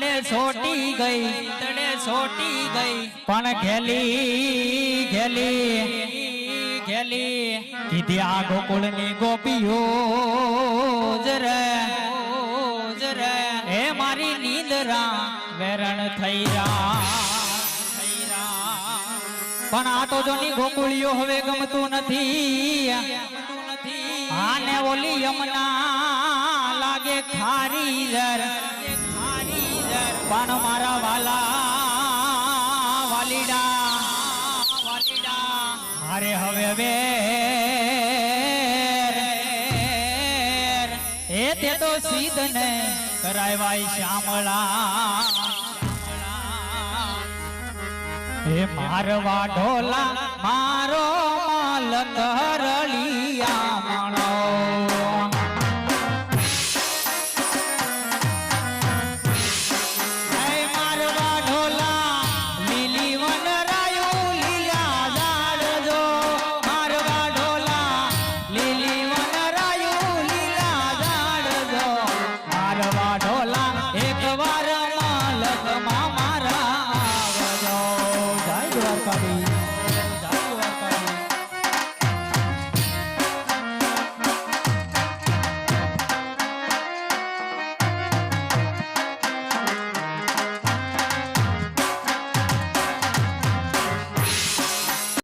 તડે છોટી ગઈ તડે છોટી ગઈ. પણ ઘેલી ઘેલી ઘેલી. કીધી આ ગોકુળની ગોપીઓ જરે જરે મારી નીંદરા વેરણ થઈ રા પણ આ તો જોની ગોકુળીઓ હવે ગમતું નથી. આને ઓલી યમના લાગે ખારી જર પણ મારા વાલા વાલીડા વાલીડા. મારે હવે વેર એ તે તો સીધ ને કરાવાય શ્યામળા હે મારવા ઢોલા, મારો માલ કરલિયા